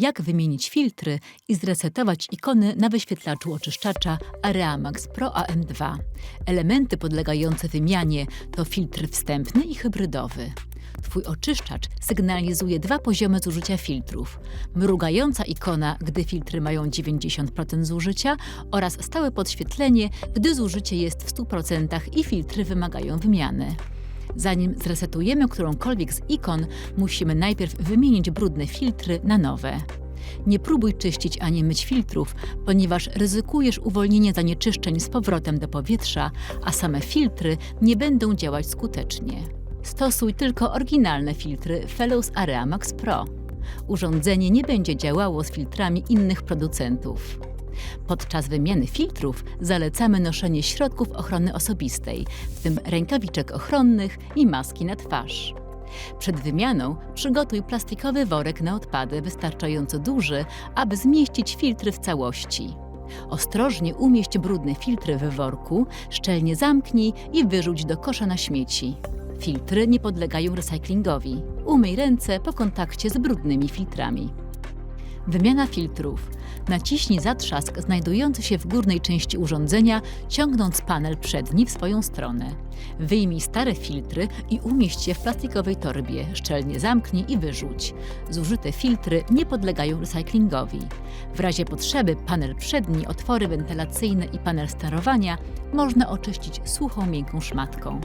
Jak wymienić filtry i zresetować ikony na wyświetlaczu oczyszczacza Area Max Pro AM2. Elementy podlegające wymianie to filtr wstępny i hybrydowy. Twój oczyszczacz sygnalizuje dwa poziomy zużycia filtrów. Mrugająca ikona, gdy filtry mają 90% zużycia oraz stałe podświetlenie, gdy zużycie jest w 100% i filtry wymagają wymiany. Zanim zresetujemy którąkolwiek z ikon, musimy najpierw wymienić brudne filtry na nowe. Nie próbuj czyścić ani myć filtrów, ponieważ ryzykujesz uwolnienie zanieczyszczeń z powrotem do powietrza, a same filtry nie będą działać skutecznie. Stosuj tylko oryginalne filtry Fellows Area Max Pro. Urządzenie nie będzie działało z filtrami innych producentów. Podczas wymiany filtrów zalecamy noszenie środków ochrony osobistej, w tym rękawiczek ochronnych i maski na twarz. Przed wymianą przygotuj plastikowy worek na odpady wystarczająco duży, aby zmieścić filtry w całości. Ostrożnie umieść brudne filtry w worku, szczelnie zamknij i wyrzuć do kosza na śmieci. Filtry nie podlegają recyklingowi. Umyj ręce po kontakcie z brudnymi filtrami. Wymiana filtrów. Naciśnij zatrzask znajdujący się w górnej części urządzenia, ciągnąc panel przedni w swoją stronę. Wyjmij stare filtry i umieść je w plastikowej torbie, szczelnie zamknij i wyrzuć. Zużyte filtry nie podlegają recyklingowi. W razie potrzeby panel przedni, otwory wentylacyjne i panel sterowania można oczyścić suchą, miękką szmatką.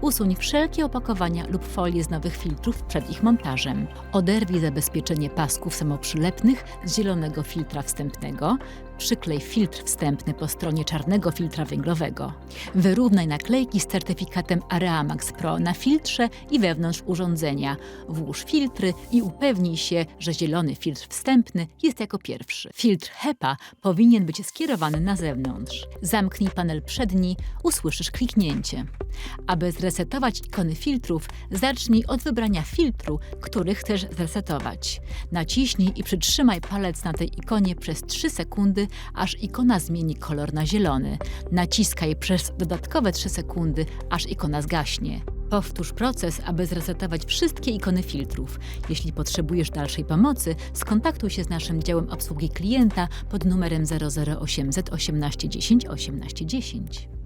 Usuń wszelkie opakowania lub folie z nowych filtrów przed ich montażem. Oderwij zabezpieczenie pasków samoprzylepnych zielonego filtra wstępnego. Przyklej filtr wstępny po stronie czarnego filtra węglowego. Wyrównaj naklejki z certyfikatem Area Max Pro na filtrze i wewnątrz urządzenia. Włóż filtry i upewnij się, że zielony filtr wstępny jest jako pierwszy. Filtr HEPA powinien być skierowany na zewnątrz. Zamknij panel przedni, usłyszysz kliknięcie. Aby zresetować ikony filtrów, zacznij od wybrania filtru, który chcesz zresetować. Naciśnij i przytrzymaj palec na tej ikonie przez 3 sekundy, aż ikona zmieni kolor na zielony. Naciskaj przez dodatkowe 3 sekundy, aż ikona zgaśnie. Powtórz proces, aby zresetować wszystkie ikony filtrów. Jeśli potrzebujesz dalszej pomocy, skontaktuj się z naszym działem obsługi klienta pod numerem 008 Z 1810 1810.